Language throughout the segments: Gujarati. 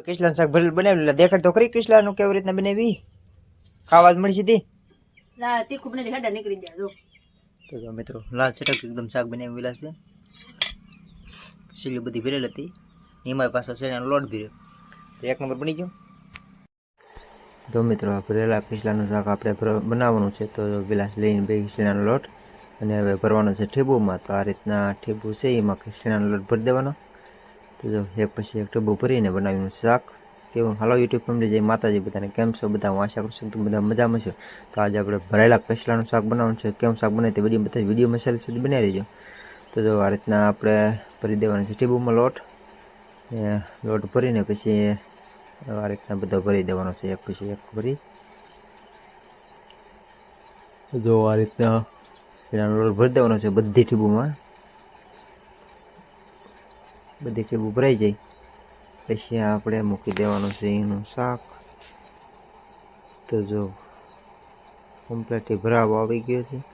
કિસલાનું શાક ભરેલું બનાવેલું દેખાડ તો ખરી કિસલાનું કેવી રીતના બનાવી? ખાવા જ મળી સીધી લા તીખું બને હેડા નીકળી જાય જો. તો જો મિત્રો લાલ ચટક એકદમ શાક બનાવ્યું વિલાસભાઈ સીલી બધી ભરેલ હતી. એમાં પાછો છે લોટ ભર્યો. તો એક નંબર બની ગયો. તો મિત્રો આ ભરેલા કિસલાનું શાક આપણે બનાવવાનું છે તો વિલાસ લઈને બે કિસલાનો લોટ. અને હવે ભરવાનો છે ઠેબુમાં. તો આ રીતના ઠેબુ છે એમાં કિસલાનો લોટ ભરી દેવાનો. તો જો એક પછી એક ટોબો ભરીને બનાવ્યું શાક. કેવું હાલો યુટ્યુબ ફેમિલી જય માતાજી, બધાને કેમ છો? બધા હું આશા કરું છું તો બધા મજામાં છો. તો આજે આપણે ભરાયેલા કસલાનું શાક બનાવવાનું છે. કેમ શાક બને તે બધી બધા વીડિયો મસાલા સુધી બનાવી દેજો તો જો આ રીતના આપણે ભરી દેવાનું છે ટીબુમાં લોટ. એ લોટ ભરીને પછી આ રીતના બધો ભરી દેવાનો છે. એક પછી એક ભરી. જો આ રીતના પેલાનો લોટ ભરી દેવાનો છે બધી ટીબુમાં બધી ટીબુ ભરાઈ જાય. પછી આપણે મૂકી દેવાનું છે એનું શાક. તો જો કમ્પ્લીટ ભરાવો આવી ગયો છે.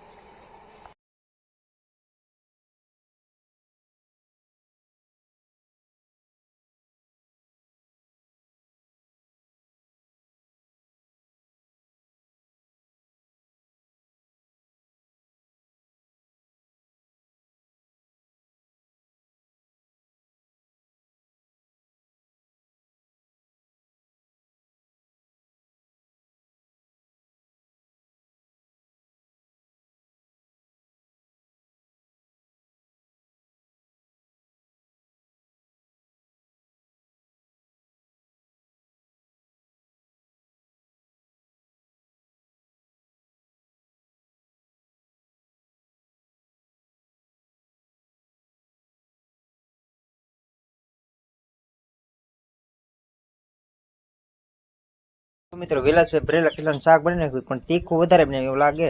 મિત્રો વિલાસભાઈ ભરેલા કિલ્લાનું શાક બની નાખ્યું પણ તીખું વધારે બને એવું લાગે.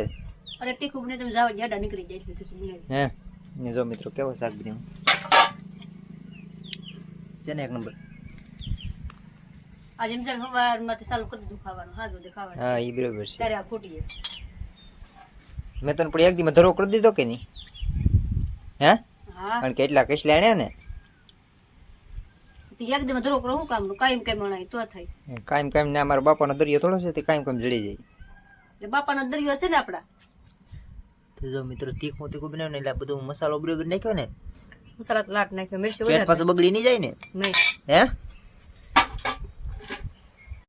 અરે તીખું બને તમે જાવ જાડા નીકળી જાય છે હે? ને જો મિત્રો કેવો શાક બનાવ્યું છે ને એક નંબર. આજે એમ છે સવારમાંથી ચાલુ કરી દીધું ખાવાનું હા જો ખાવાનું હા એ બરાબર છે. ત્યારે આ ફૂટી જાય. મેં તને પણ એક દી ધરો કરી દીધો કે નહીં? હે? હા. કારણ કે એટલા કેસ એણે ને? એકદમ ધરો કરો શું કામ કાયમ કાયમ અણાય તો થાય. કાયમ કાયમ ને અમારા બાપાનો દરિયો થોડો છે તે કાયમ કાયમ જડી જાય. એટલે બાપાનો દરિયો છે ને આપડા? તો જો મિત્રો તીખું તીખું બનાવ્યું ને એટલે બધું મસાલો બરોબર નાખ્યો ને મસાલા લાટ નાખ્યો મિર્ચી પાછું બગડી નહીં જાય ને? નહીં. હે?